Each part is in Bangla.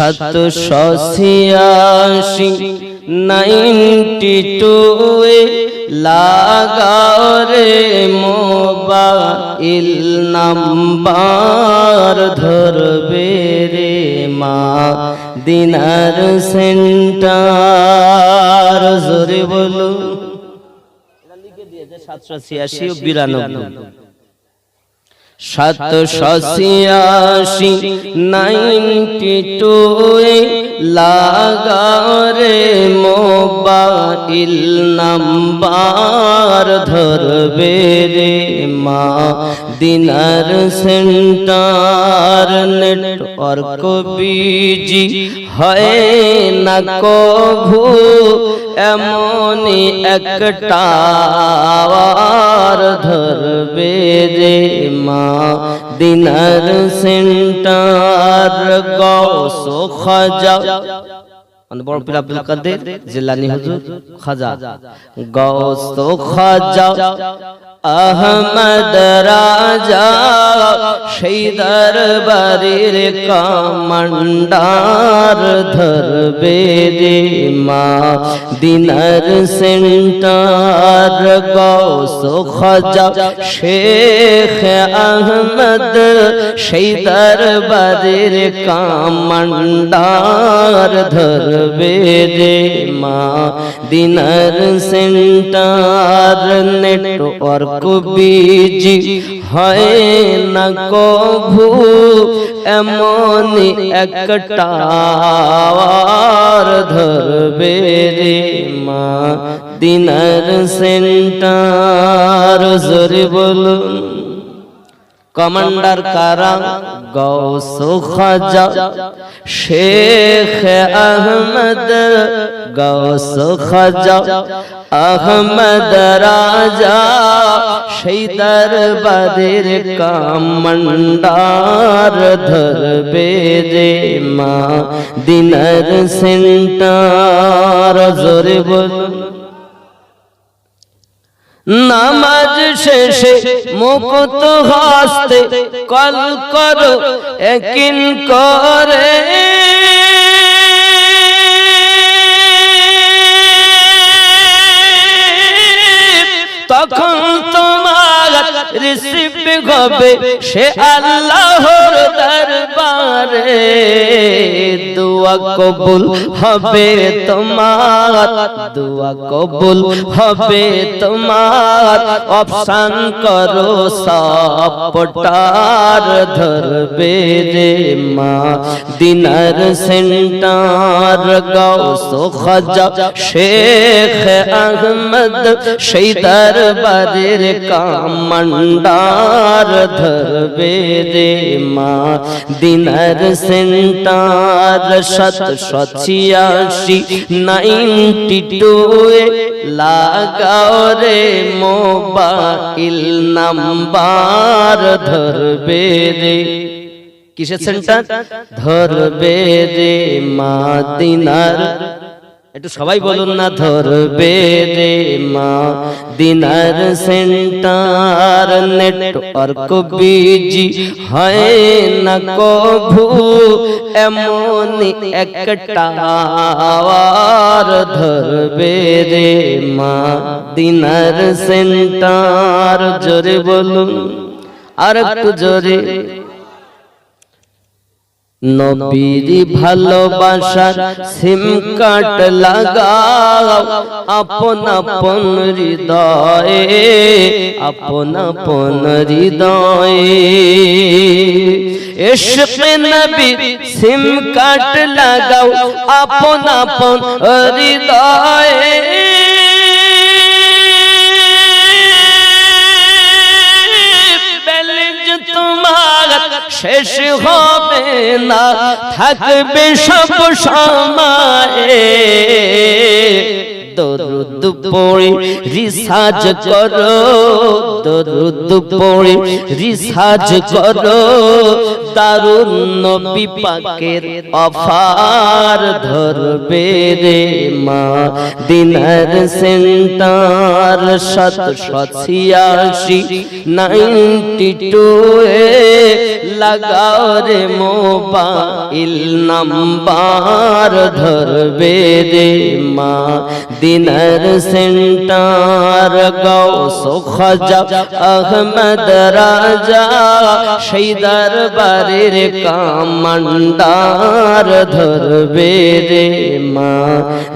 সাতশো ছিয়াশি, নাইনটি টু লাগাও রে মোবাইল নাম্বার ধরবে রে মা। দিনার সেন্টার, জোরে বলো সাতশো ছিয়াশি বিরানব্বই। সাতশো ছিয়াশি, নাইনটি টু লাগারে মোবাইল নাম্বার ধরবে রে মা। দিনার সেন্টার নেটওয়ার্ক বিজি হয় না কভু, এমনই একটা দিনার সেন্টার গৌস খাজা। বড় পীর আব্দুল কাদের জিলানি হুজুর খাজা। খাজা। আহমদ রাজা সেই দরবারের কামান্ডার ধরবে রে মা। দিনার সেন্টার গৌস শেখ আহমদ সেই দরবারের কামান্ডার ধরবে রে মা। দিনার সেন্টার নেটওয়ার্ক বিজি হয় না কভু এমন একটা ধরবে রে মা। দিনার সেন্টার জোরে বলুন। কমান্ডার কারা গৌস খাজা, শেখ আহমদ গৌস খাজা, আহমদ রাজা, সেই দরবারের কামান্ডার ধরবে রে মা দিনার সেন্টার, জোরে বলুন। নামাজ শেষে মুকুত হাসতে কল করো একিন করে। তখন রিসিভ হবে সে আল্লাহর দরবারে। দোয়া কবুল হবে তোমার, দোয়া কবুল হবে তোমার। অপশান করো সপটার ধরবে রে মা। দিনার সেন্টার গৌস খাজা শেখ আহমদ, সেই দরবারের কামান্ডার ধরবে রে মা দিনার সেন্টার শত ছিয়াশি নাইনটি টু লাগাও রে মোবাইল নাম্বার ধরবে রে কিসের সেন্টার ধরবে রে মা দিনার একটু সবাই বলুন না ধরবে রে মা। দিনার সেন্টার নেটওয়ার্ক বিজি হয় না কভু। এমন একটা ধরবে রে মা। দিনার সেন্টার জোরে বলুন। আর একটু জোরে। নবীর ভালোবাসার সিম কার্ড লাগাও। আপন আপন হৃদয়ে, আপন আপন হৃদয়ে। নবী সিম কার্ড লাগাও, আপন আপন হৃদয়ে। শেষ হবে না, থাকবে সব সময়ে। দরুদ পড়ে রিসার্চ করো, দরুদ পড়ে রিসার্চ করো। দারুণ নবী অফার ধরবে রে মা, দিনার সেন্টার শত ছিয়াশি, নাইনটি টু এ লাগাও রে মোবাইল নাম্বার ধরবে রে মা দিনার সেন্টার গাও সোখাজা আহমদ রাজা সেই দরবারের কামান্ডার ধরবে রে মা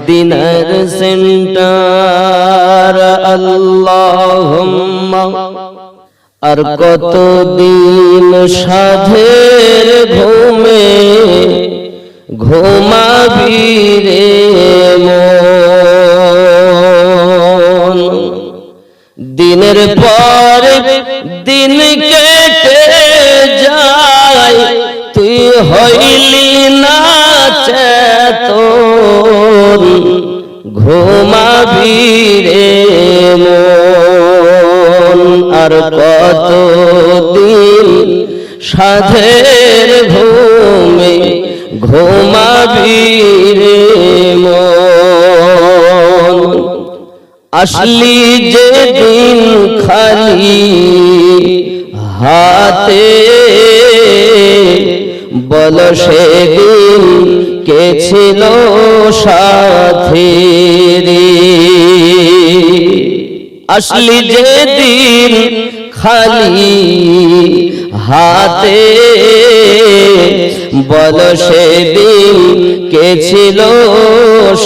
দিনার সেন্টার আল্লাহুম্মা আর কত দিন সাধের ঘুমে ঘুমাবি রে দিনের পর দিন কেটে যায়, তুই হইলি না চেতন। ঘুমাবি রে মন? আর কত দিন সাধের ঘুমে ঘুমাবি রে আসলি যে দিন খালি হাতে, বল সেদিন কে ছিল সাথে আসলি যে দিন খালি হাতে। বল সেদিন কে ছিল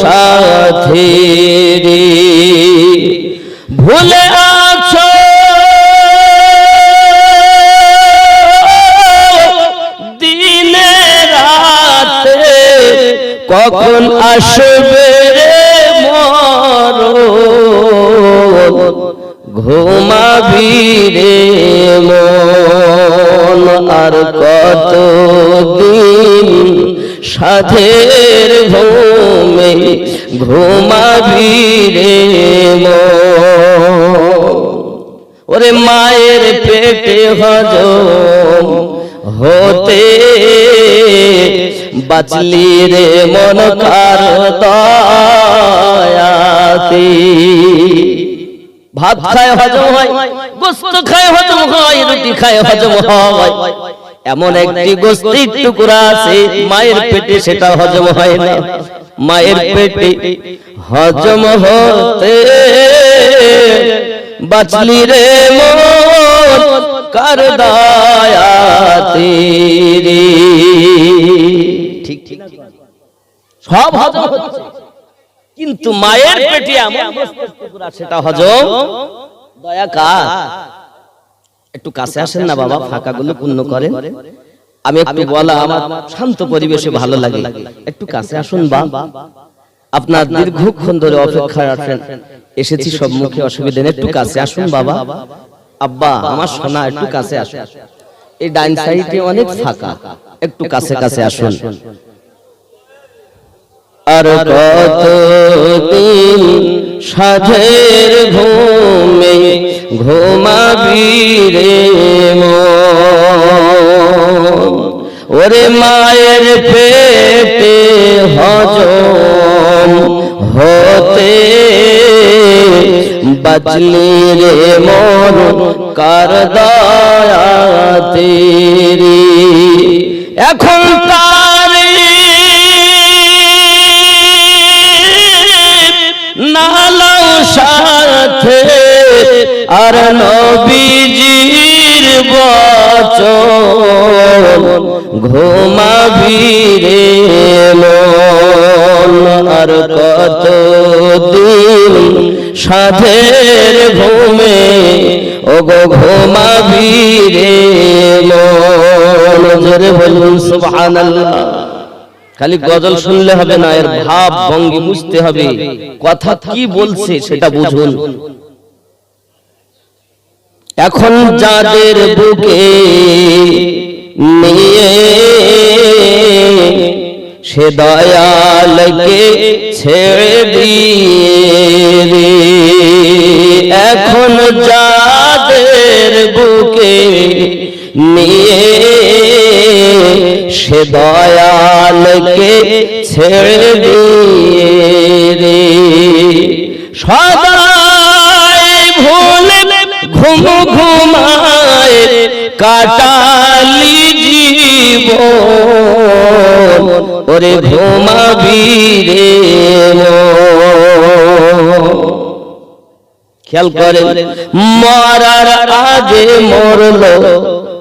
সাথে ভুলে আছো। দিনে রাতে কখন আসবে মর ঘুমাবি রে মন আর কত দিন সাধের ঘুমে ঘুমাবি রে ওরে মায়ের পেটে হজম হতে বাঁচলি রে মন কার দয়াতে। ভাত খায় হজম হয়, গোস্ত খায় হজম হয়, রুটি খায় হজম হয়। এমন একটি গোস্তির টুকরা আছে, মায়ের পেটে সেটা হজম হয় না। মায়ের পেটে হজম হতে বাঁচলি রে মন, কার দয়াতে রে? ঠিক ঠিক সব হজম হচ্ছে। কিন্তু মায়ের পেটে এমন টুকরা সেটা হজম? দয়া কার? একটু কাছে আসেন না বাবা ফাঁকাগুলো পূর্ণ করেন। আমি একটু বলা আমার শান্ত পরিবেশে ভালো লাগে। একটু কাছে আসুন বা আপনার দীর্ঘক্ষণ ধরে অপেক্ষায় আছেন এসেছি সব মুখে অসুবিধা নেই একটু কাছে আসুন বাবা। আব্বা আমার সোনা একটু কাছে আসুন। এই ডাইন সাইডে অনেক ফাঁকা। একটু কাছে কাছে আসুন। আর কত দিন সাধের ঘুমে ঘুমাবি রে ওরে মায়ের পেটে হজম হতে বাঁচলি রে মন, কার দয়াতে রে এখন তারি নালাও সাথে আর নবীজির বচন ঘুমাবি রে আর কত দিন সাধের ঘুমে ও গো ঘুমাবি রে মন। জোরে বলুন, সুবহানাল্লাহ। খালি গজল শুনলে হবে না এর ভাব ভঙ্গি বুঝতে হবে। কথা কি বলছে সেটা বুঝুন। এখন যাদের বুকে নিয়ে সে দয়ালকে ছেড়ে দিয়ে এখন যাদের বুকে নিয়ে সে দয়ালকে ছেড়ে দিয়ে রে সদাই ভুলে ঘুম ঘুমায় কাটালি জীবন। ওরে ঘুমাবি রে। খেয়াল করে মরার আগে মরলো।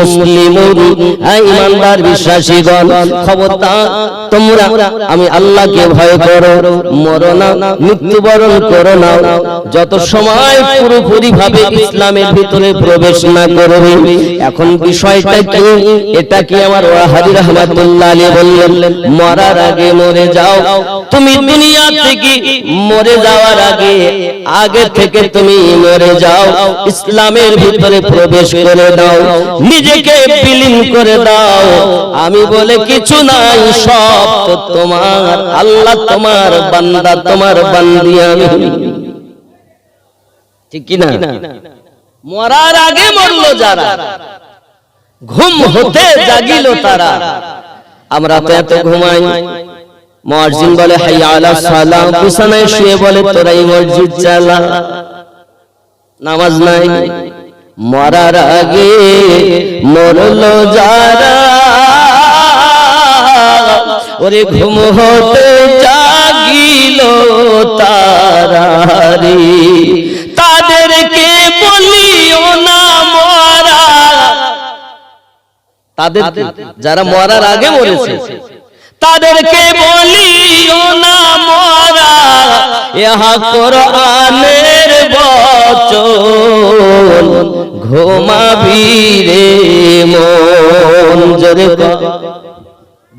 মুসলিমুন এই ইমানদার বিশ্বাসীগণ খবরদার তোমরা আমি আল্লাহকে ভয় করো মরো না মৃত্যুবরণ করো না। যত সময় পুরোপুরি ভাবে ইসলামের ভিতরে প্রবেশ না করবে এখন বিষয়টা কি? এটা কি আমার ওয়াহাবি রহমাতুল্লাহ আলাইহি বললেন মরার আগে মরে যাও। তুমি দুনিয়া থেকে মরে যাওয়ার আগে আগে থেকে তুমি মরে যাও। ইসলামের ভিতরে প্রবেশ করে দাও। নিজেকে বিলীন করে দাও। আমি বলে কিছু নাই সব তো তোমার আল্লাহ তোমার বান্দা তোমার বান্দি আমি। ঠিক কি না মরার আগে মরলো যারা। ঘুম হতে জাগিল তারা। আমরা তো এত ঘুমাই। মুয়াজ্জিন বলে হাইয়া আলা সালাম বিছানায় শুয়ে বলে তোরা এই মসজিদ চালা। নামাজ নাই। মরার আগে মরলো যারা। ওরে ঘুম হতে জাগিল তারা তাদেরকে বলিও না মরা। তাদের যারা মরার আগে মরেছে। তাদেরকে বলিও না মরা। ইহা কোরআনের বচন ঘুমাবি রে মন জোরে।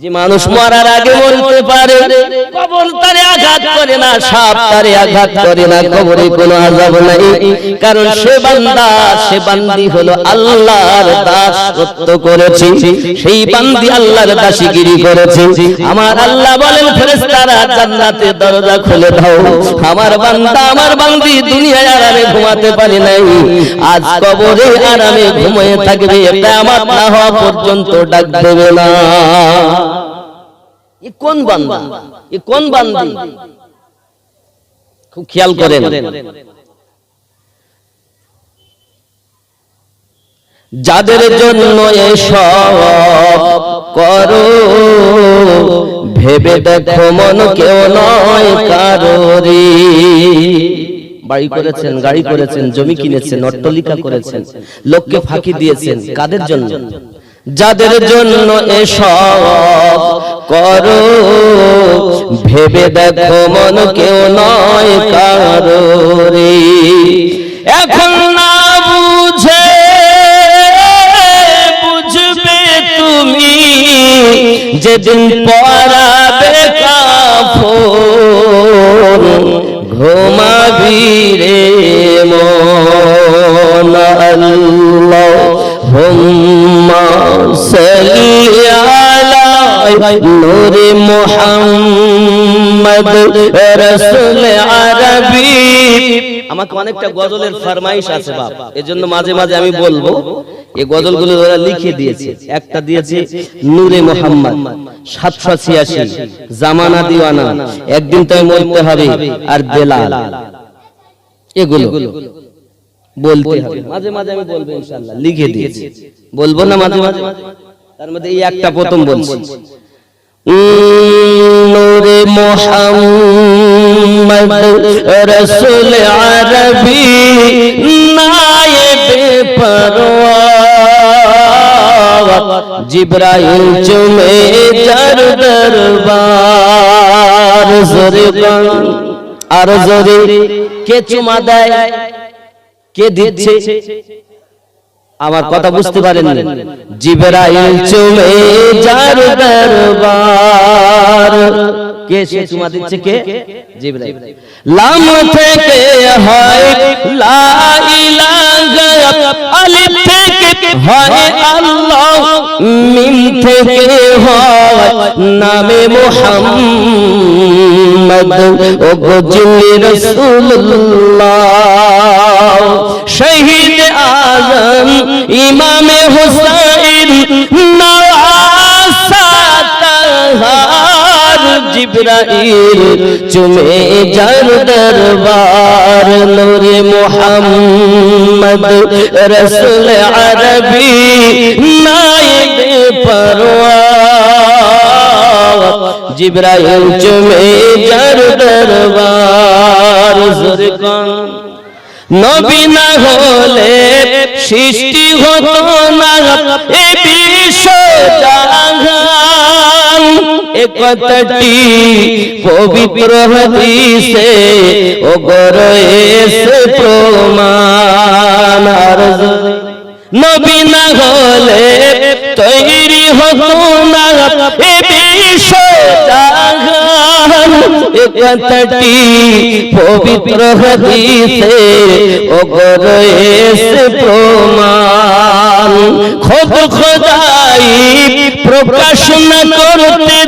যে মানুষ মরার আগে মরতে পারে, কবর তারে আঘাত করে না, সাপ তারে আঘাত করে না, কবরে কোনো আযাব নাই। কারণ সে বান্দা, সে বান্দি হলো আল্লাহর দাস সত্য করেছে, সেই বান্দি আল্লাহর দাসীগিরি করেছে। আমার আল্লাহ বলেন, ফেরেশতারা জান্নাতে দরজা খুলে দাও। আমার বান্দা, আমার বান্দি দুনিয়ায় আরামে ঘুমাতে পারে নাই। আজ কবরে আরামে ঘুমিয়ে থাকবে, এটা আমার না হওয়া পর্যন্ত ডাক দেবে না। খুব খেয়াল করেন। যাদের জন্য এসব করো, ভেবে দেখো মন কেউ নয় কারোরি বাড়ি করেছেন, গাড়ি করেছেন, জমি কিনেছেন, অট্টলিকা করেছেন, লোককে ফাঁকি দিয়েছেন, কাদের জন্য? যাদের জন্য এসব করো। ভেবে দেখো মন কেউ নয় কারও রে। এখন না বুঝে বুঝবে তুমি যেদিন পড়াবে কাফন ঘুমাবি রে মন। আল্লাহ হুম্মা নূরে মুহাম্মদ রাসূল আরবি। আমাকে অনেকটা গজলের ফরমাইশ আছে বাপ, এজন্য মাঝে মাঝে আমি বলব, এই গজলগুলো ওরা লিখে দিয়েছে। একটা দিয়েছে, নূরে মোহাম্মদ, সাতশো ছিয়াশি, জামানা দিওয়ানা, একদিন তাই মরতে হবে, আর বেলাল। এগুলো। বলতে হবে। মাঝে মাঝে আমি বলব ইনশাআল্লাহ। লিখে দিয়েছি। বলব না মাঝে মাঝে? তার মধ্যে এই একটা প্রথম বলছি। নূরে মোহাম্মদ রসুল আরবি নায়েবে পরওয়ার জিব্রাইল চুমে যার দরবার। জোরে আর জোরে কে চুমা দেয়? কে দিচ্ছে? আমার কথা বুঝতে পারেন জিবরাইল চুমে যার দরবার। কে সে চুমা দিচ্ছে কে? জিবরাইল। লাম থেকে হয় লা ইলাহা আলিফ থেকে হয় আল্লাহ। মিম থেকে হয় নামে মোহাম্মদ। ও গজিলি রসুল্লাহ শহীদ আজম, ইমামে হুসাইন নওয়াসাতাহার জিব্রাইল, চুমে যার দরবার, নূরে মোহাম্মদ রসুল আরবি নাইব পরওয়ার জিব্রাইল, চুমে যার দরবার জুরকান নবী না হলে সৃষ্টি হতো না। এ বিশ্ব জাহান এ কথাটি পবিত্র হাদিসে ও গরয়েছে প্রমাণ। নবী না হলে তৈরি হতো না। এ বিশ্ব এ কথাটি পবিত্র হাদিসে ও গরয়েছে প্রমাণ। খোদ খোদাই প্রকাশ না করতে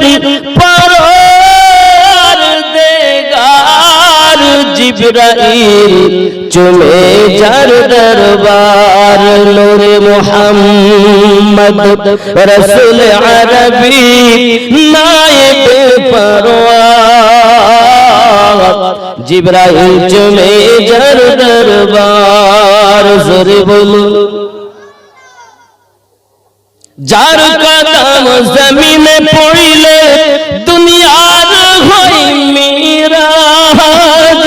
পরর দেগার। জিব্রাইল চলে যার দরবার নূরে মোহাম্মদ, রসুল আরবি, নায়েব জিব্রাইল চলে যার দরবার, জোরে বলুন যার কদম জমিনে পড়িলে দুনিয়ার হই মিরাজ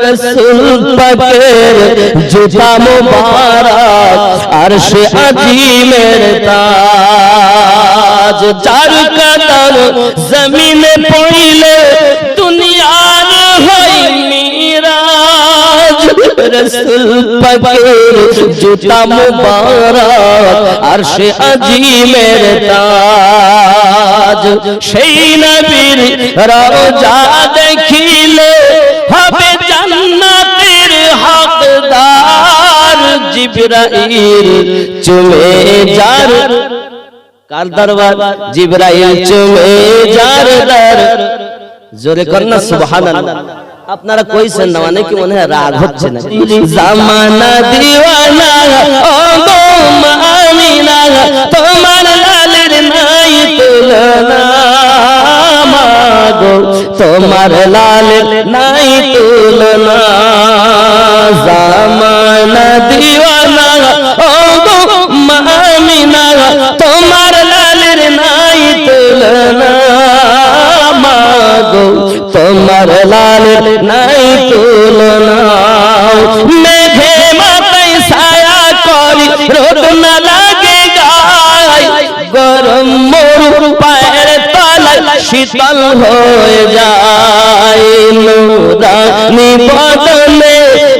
রসুল পাকের জুতা মুবারক আরশে আজিমের তাজ। যার কদম জমিনে পড়িলে রসুল পাকের জুতা মুবারক আরশে আজিমের তাজ। সেই নবীর রওজা দেখিলে হবে জান্নাতের হকদার। জিবরাইল চুমে যার কার দরবার? জিবরাইল চুমে যার দর। জোরে কন্যা সুবহানাল্লাহ। আপনারা কইছেন না মানে কি মনে হয় রাগ হচ্ছে না জামানা দিওয়ানা ও গো মামিনা তোমার লালের নাই তুলনা মাগো তোমার লালের নাই তুলনা জামানা দিওয়ানা। তোমার লাল নাই তুলনা। মেঘে মাথায় ছায়া করি, রোদ না লাগে গায়। গরম মোর পায়ের তলায় শীতল হয়ে যায়। নুরানি বদলে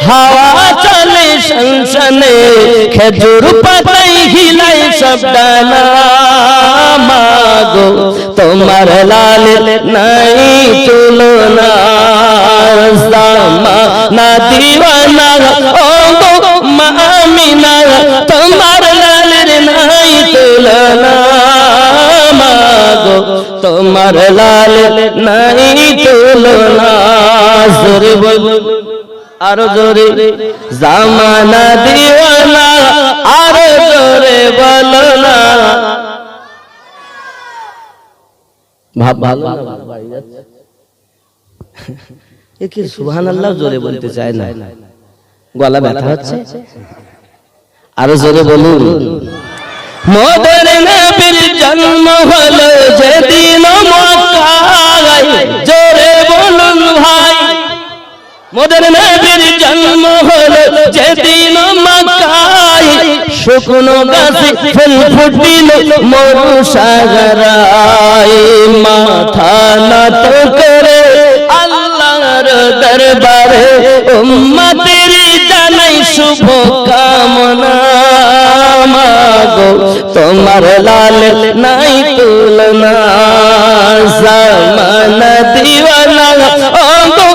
হাওয়া চলে সংসনে খেজুর পাতাই হিলাই সব ডানা। মাগো তোমার লাল নাই তুলনা। সামা না দিওয়ানা ও গো মামিনা তোমার লালের নাই তুলনা। মাগো, তোমার লাল নাই জোরে বল। আরও জোরে। জামানা দিওয়ানা আরও জোরে বলো না। ভাব ভালো? না বাড়ি আল্লাহ জোরে বলতে চায় না? গলা ব্যথা হচ্ছে? আরও জোরে বলুন। মোদের নবীর জন্ম হলো যেদিন মক্কায়। জোরে বলুন ভাই। নবীর জন্ম হলো যেদিন শুকনো গাছে ফুল ফুটিল মরু সাগরায় মাথা নত করে আল্লাহর দরবারে উম্মতের জানাই শুভ কামনা মাগো, তোমার লাল নাই তুলনা। জামানা দিওয়ানা, ও গো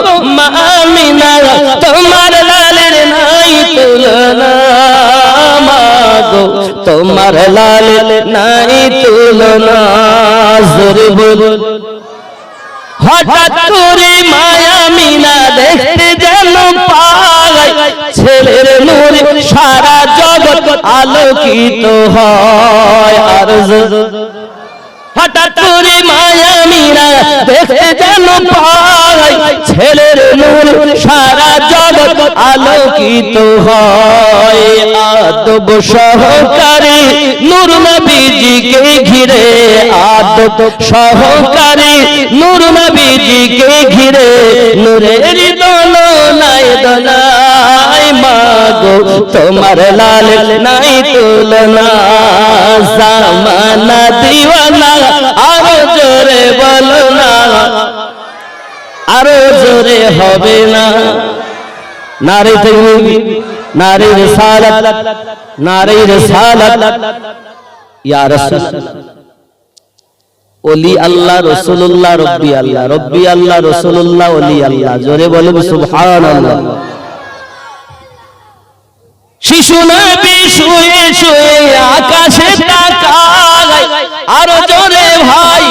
মাগো তোমার লাল নাই তুলনা হঠাৎ করে মায়া মিনা দেখতে যেন পাই ছেলের নূরে সারা জগৎ আলোকিত হয়। আর হঠাৎ করে মায়া দেখতে যেন পাই ছেলের নূর সারা জগৎ আলোকিত হয়। আদব সহকারী নূর নবীজিকে ঘিরে, আদব সহকারী নূর নবীজিকে ঘিরে, নূরের মাগো, তোমার লাল নাই তুলনা। জামানা দিওয়ানা জোরে বলো না। আরও জোরে হবে না। নারে তকবীর নারে রিসালাত নারে রিসালাত ইয়া রাসূলুল্লাহ। ওলি আল্লাহ রসুল্লাহ রব্বি আল্লাহ রব্বি আল্লাহ রসুল্লাহ ওলি আল্লাহ। জোরে বলুন, সুবহানাল্লাহ। শিশু শুয়ে শুয়ে আকাশে তাকায়। আরও জোরে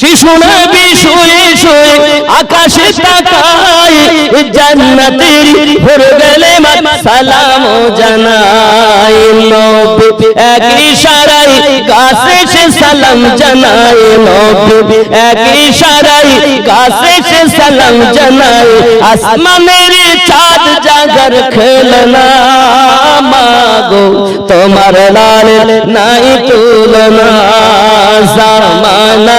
শিশু নবী শুয়ে শুয়ে আকাশে তাকায় জান্নাতের ভরে গেলে সালাম জানাই নবী। এক ইশারায় কাছে সে সালাম জানাই নবী। এক ইশারায় কাছে সে সালাম জানাই আসমানের চাঁদ জাগর খেলনা। মাগো তোমার লাল নাই তুলনা। জামানা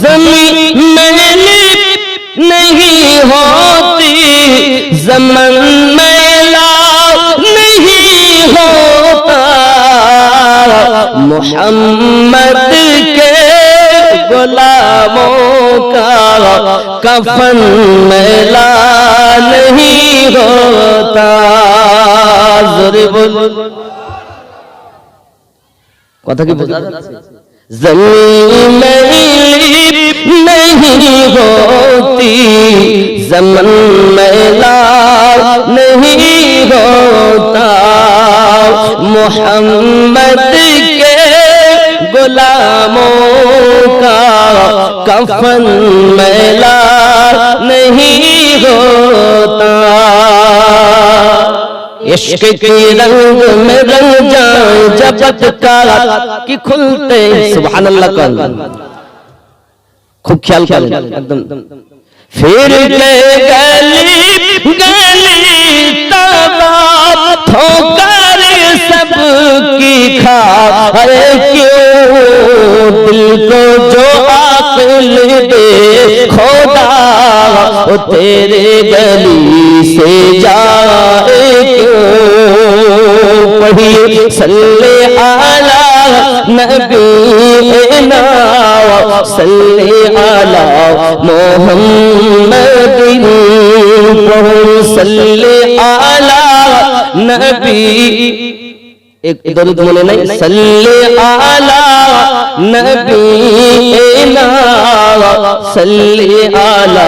زمین نہیں ہوتی زمن نہیں ہوتا۔ محمد کے غلاموں کا کفن میلا نہیں ہوتا۔ ضرور কথা کی بتا زمین نہیں ہوتی، زمن میلا نہیں ہوتا۔ محمد کے غلاموں کا کفن میلا نہیں ہوتا۔ इश्क के रंग में रंग जाए जबत का कि खुलते सुभान अल्लाह कल खूब ख्याल करें एकदम फिर के गली गली तबाब ठोकर سب کی کھا ارے کیوں؟ دل کو جو عقل دے، خدا، وہ تیرے گلی سے جائے کیوں؟ پڑھی صلی علی نبینا صلی علی محمد پڑھ صلی علی نبی ایک درود منے نہیں صلی آلا نبینا صلی آلا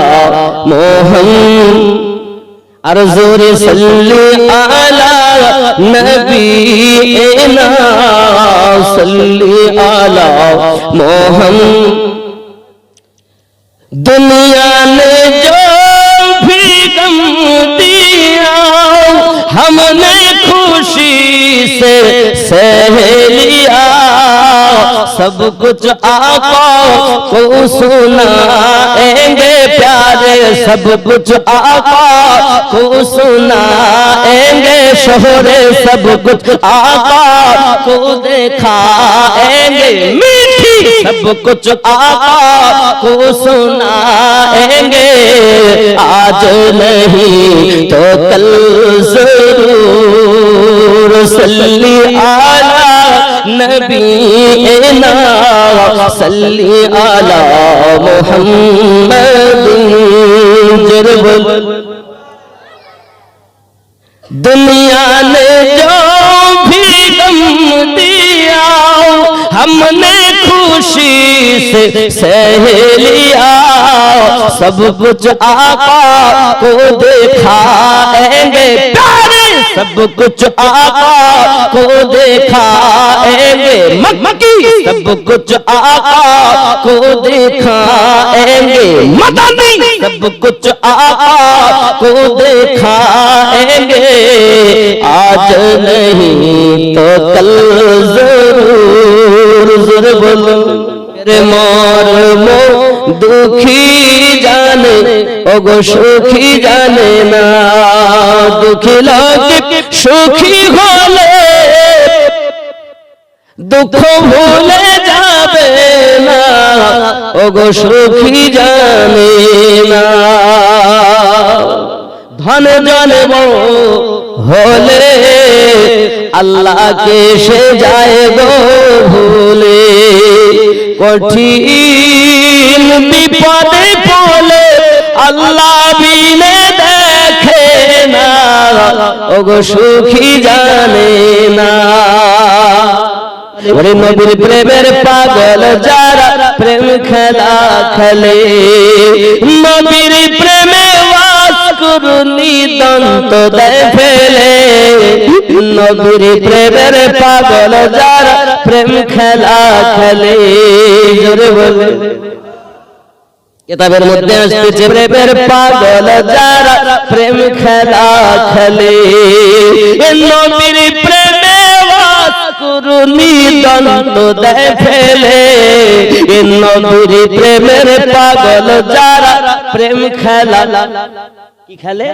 محمد ارزور صلی آلا نبینا صلی آلا محمد دنیا نے सह लिया सब कुछ आका को सुनाएंगे प्यारे सब कुछ आका को सुनाएंगे शोहरे सब कुछ आका को दिखाएंगे मीठी सब कुछ आका को सुनाएंगे आज नहीं तो कल जरूर सल्ली आला نبی اینا صلی علی محمد، جرب دنیا نے جو بھی دم دیا، ہم نے خوشی سے سہ لیا۔ سب کچھ آقا کو دیکھا، اے گے پیارے सब कुछ आका को दिखाएंगे मक्की सब कुछ आका को दिखाएंगे मदनी सब कुछ आका को दिखाएंगे आज नहीं तो कल जरूर जरूर बोलो मोर मो दुखी जाने ओ गो सुखी जाने ना দুঃখী লোক সুখী হলে দুঃখ ভুলে যাবে না। ওগো সুখী জানে না। ধন জন্ম হলে আল্লাহকে সে যায় গো ভুলে। কঠিন বিপদে পড়লে আল্লাহ বিনে না ওগো সুখী জানে না। নবীর প্রেমের পাগল যারা প্রেম খেলা খেলে, নবীর প্রেমে করুনি দন্ত দেয় ফেলে। নবীর প্রেমের পাগল যারা প্রেম খেলা খেলে, জোরে বলে কিতাবের মধ্যে আসতেছে প্রেমের পাগল যারা প্রেম খেলা খেলে। নবীর প্রেমে কুরুনি দন্ত দেয় ফেলে। নবীর প্রেমের পাগল যারা প্রেম খেলা। কি খেলে?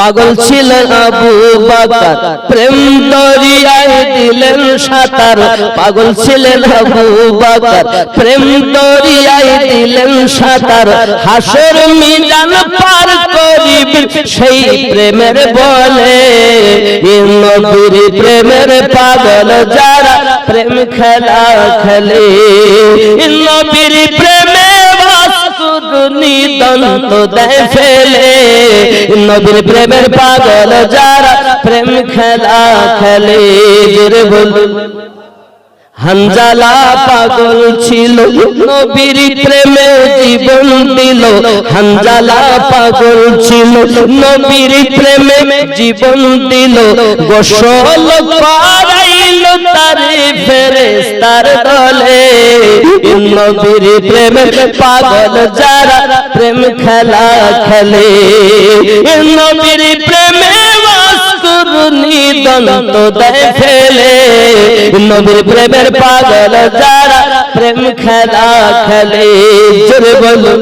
পাগল ছিলেন আবু বাকার। প্রেম দরিয়ায় দিলেন সাঁতার। পাগল ছিলেন আবু বাকার। প্রেম দরিয়ায় দিলেন সাঁতার। হাসর মিজান পার করিব সেই প্রেমের বলে নবীর প্রেমের পাগল যারা প্রেম খেলা খেলে। নবীর প্রেমে করুনি দন্ত দেয় ফেলে। নবীর প্রেমের পাগল যারা প্রেম খেলা খেলে। বলুন। হানজালা পাগল ছিল, নবীর প্রেমে জীবন দিল। হানজালা পাগল ছিল, নবীর প্রেমে জীবন দিল। গোসল করাইল তারে ফেরেস্তার দলে। নবীর প্রেমে পাগল যারা প্রেম খেলা খেলে। নবীর প্রেমে দন্ত দেয় ফেলে। নবীর প্রেমের পাগল যারা প্রেম খেলা খেলে। জোরে বলুন।